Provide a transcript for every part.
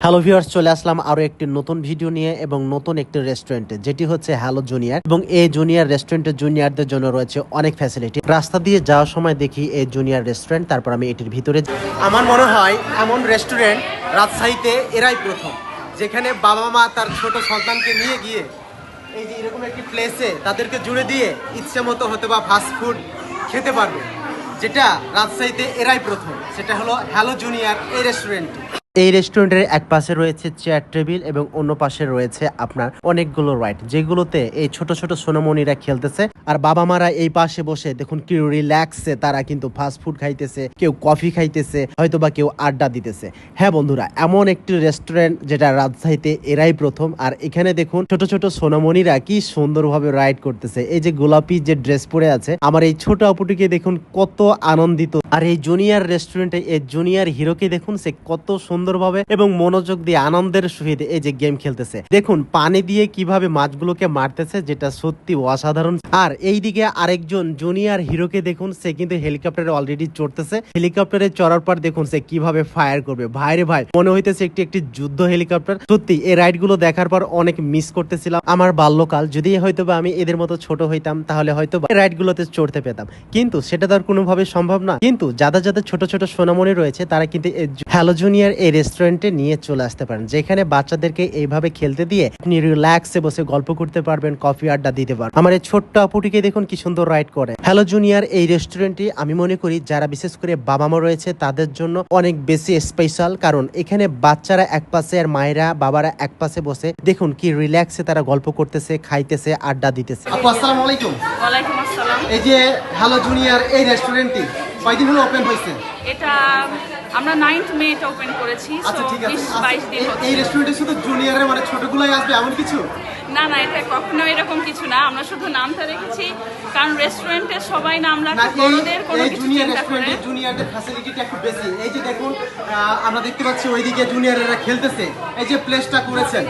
Hello viewers চলে আসলাম আরও একটি নতুন ভিডিও নিয়ে এবং নতুন একটি রেস্টুরেন্টে যেটি হচ্ছে হ্যালো জুনিয়র এবং এই জুনিয়র রেস্টুরেন্টের জুনিয়রদের জন্য রয়েছে অনেক ফ্যাসিলিটি রাস্তা দিয়ে যাওয়ার সময় দেখি এই জুনিয়র রেস্টুরেন্ট তারপর আমি এটির ভিতরে আমার মনে হয় এমন রেস্টুরেন্ট রাজশাহীতে এরাই প্রথম, যেখানে বাবা মা তার ছোট সন্তানকে নিয়ে গিয়ে এই যে এরকম একটি প্লেসে তাদেরকে জুড়ে দিয়ে ইচ্ছে মতো হয়তো বা ফাস্ট ফুড খেতে পারবে, যেটা রাজশাহীতে এরাই প্রথম। সেটা হলো হ্যালো জুনিয়র এই রেস্টুরেন্টটি এই রেস্টুরেন্টের এক পাশে রয়েছে চেয়ার টেবিল এবং অন্য পাশে রয়েছে আপনার অনেকগুলো রাইড যেগুলোতে এই ছোট ছোট সোনামণিরা খেলতেছে। আর বাবা মারা এই পাশে বসে দেখুন কেউ রিল্যাক্সে তারা কিন্তু ফাস্ট ফুড খাইতেছে, কেউ কফি খাইতেছে হয়তো বা কেউ আড্ডা দিতেছে। হ্যাঁ বন্ধুরা, এমন একটি রেস্টুরেন্ট যেটা রাজশাহীতে এরাই প্রথম। আর এখানে দেখুন ছোট ছোট সোনামণিরা কি সুন্দরভাবে রাইড করতেছে। এই যে গোলাপি যে ড্রেস পরে আছে, আমার এই ছোট আপুটিকে দেখুন কত আনন্দিত। আর এই জুনিয়র রেস্টুরেন্টে এই জুনিয়র হিরোকে দেখুন সে কত সুন্দরভাবে এবং মনোযোগ দিয়ে আনন্দের সহিত এই যে গেম খেলতেছে। দেখুন, পানি দিয়ে কীভাবে মাছগুলোকে মারতেছে, যেটা সত্যি অসাধারণ। আর এইদিকে আরেকজন জুনিয়র হিরোকে দেখুন, সে কিন্তু হেলিকপ্টারে অলরেডি চড়তেছে। হেলিকপ্টারে চড়ার পর দেখুন সে কীভাবে ফায়ার করবে। ভাইরে ভাই, মনে হইতেছে একটি একটি যুদ্ধ হেলিকপ্টার সত্যি, এই রাইডগুলো দেখার পর অনেক মিস করতেছিলাম। আমার বাল্যকাল, যদি হয়তো বা আমি এদের মতো ছোট হইতাম, তাহলে হয়তো রাইড গুলোতে চড়তে পেতাম। কিন্তু সেটা তো আর কোনোভাবে সম্ভব না। কিন্তু যাদের যাদের ছোট ছোট সোনামণি রয়েছে তারা কিন্তু হ্যালো জুনিয়র এই রেস্টুরেন্টে নিয়ে চলে আসতে পারেন যেখানে বাচ্চাদেরকে এইভাবে খেলতে দিয়ে আপনি রিল্যাক্সে বসে গল্প করতে পারবেন কফি আড্ডা দিতে পারবেন। আমার এই ছোট্ট আপুটিকে দেখুন কি সুন্দর রাইড করে। হ্যালো জুনিয়ার এই রেস্টুরেন্টটি আমি মনে করি যারা বিশেষ করে বাবা মা রয়েছে তাদের জন্য অনেক বেশি স্পেশাল কারণ এখানে বাচ্চারা এক পাশে আর মায়েরা বাবারা এক পাশে বসে দেখুন কি রিল্যাক্সে তারা গল্প করতেছে খাইতেছে আড্ডা দিতেছে। আপু আসসালামু আলাইকুম। ওয়ালাইকুম আসসালাম। এই যে হ্যালো জুনিয়র এই রেস্টুরেন্টটি কয়দিন হলো ওপেন হয়েছে? এটা আমরা নাইন্থ মে এটা ওপেন করেছি আচ্ছা ঠিক আছে। আচ্ছা, দিন এই- রেস্টুরেন্টে শুধু জুনিয়রের মানে ছোটগুলাই আসবে এমন কিছু? না না এটা কখনো এরকম কিছু না। আমরা শুধু নামটা রেখেছি কারণ রেস্টুরেন্টে সবাই নাম রাখে বড়দের কোনো কিছু চিন্তা করে রেস্টুরেন্টে জুনিয়রদের ফ্যাসিলিটিটা একটু বেশি। এই যে দেখুন আমরা দেখতে পাচ্ছি ওইদিকে জুনিয়ররা খেলতেছে। এই যে প্লেসটা করেছেন।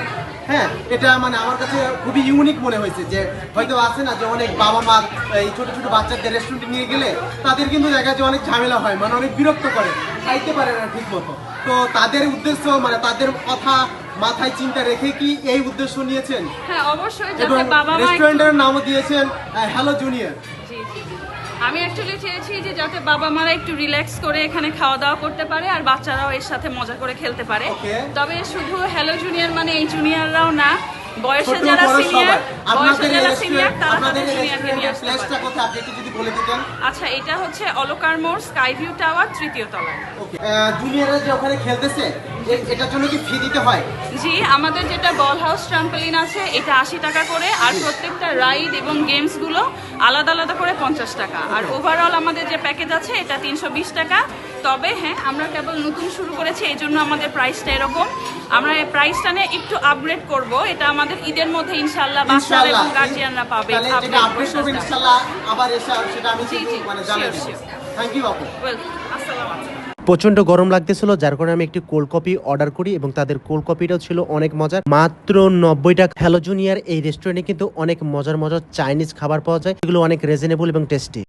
হ্যাঁ এটা মানে আমার কাছে খুবই ইউনিক মনে হয়েছে যে হয়তো আছে না যে অনেক বাবা মা এই ছোট ছোট বাচ্চাদের রেস্টুরেন্টে নিয়ে গেলে তাদের কিন্তু দেখা যায় অনেক ঝামেলা হয় মানে অনেক বিরক্ত করে খাইতে পারে না ঠিক মতো তো তাদের উদ্দেশ্য মানে তাদের কথা মাথায় চিন্তা রেখে কি এই উদ্দেশ্য নিয়েছেন? হ্যাঁ অবশ্যই রেস্টুরেন্টের নামও দিয়েছেন হ্যালো জুনিয়র। আমি অ্যাকচুয়ালি চেয়েছি যে যাতে বাবা মারা একটু রিল্যাক্স করে এখানে খাওয়া দাওয়া করতে পারে আর বাচ্চারাও এর সাথে মজা করে খেলতে পারে। তবে শুধু হ্যালো জুনিয়র মানে এই জুনিয়ররাও না বয়সে যারা বড় সিনিয়র বয়সে যারা সিনিয়র তারা তাদের সিনিয়রকে নিয়ে আসতে পারে। কোথায়? আপনি একটু যদি বলে দিতেন। আচ্ছা এটা হচ্ছে অলকার মোড় স্কাই ভিউ টাওয়ার তৃতীয় তলায়। জুনিয়ররা যে ওখানে খেলতেছে এটার জন্য কি ফি দিতে হয়। জি আমাদের যেটা বল হাউস ট্রাম্পলিন আছে এটা আশি টাকা করে আর প্রত্যেকটা রাইড এবং গেমসগুলো আলাদা আলাদা করে পঞ্চাশ টাকা। আর ওভারঅল আমাদের যে প্যাকেজ আছে এটা তিনশো বিশ টাকা। তবে হ্যাঁ আমরা কেবল নতুন শুরু করেছি এই জন্য আমাদের প্রাইসটা এরকম। আমরা এই প্রাইসটা নিয়ে একটু আপগ্রেড করব এটা আমাদের ঈদের মধ্যে ইনশাল্লাহ বাচ্চারা এবং ইনশাআল্লাহ। গার্জিয়ানরা পাবে আপডেট করবেন ইনশাআল্লাহ আবার এসে সেটা আমি মানে sure. থ্যাংক ইউ আপু ওয়েলকাম আসসালামু আলাইকুম। প্রচণ্ড গরম লাগতেছিল, যার কারণে আমি একটি কোল্ড কপি অর্ডার করি এবং তাদের কোল্ড কপিটাও ছিল অনেক মজার। মাত্র নব্বই টাকা হ্যালো জুনিয়ার এই রেস্টুরেন্টে কিন্তু অনেক মজার মজার চাইনিজ খাবার পাওয়া যায়। এগুলো অনেক রিজনেবল এবং টেস্টি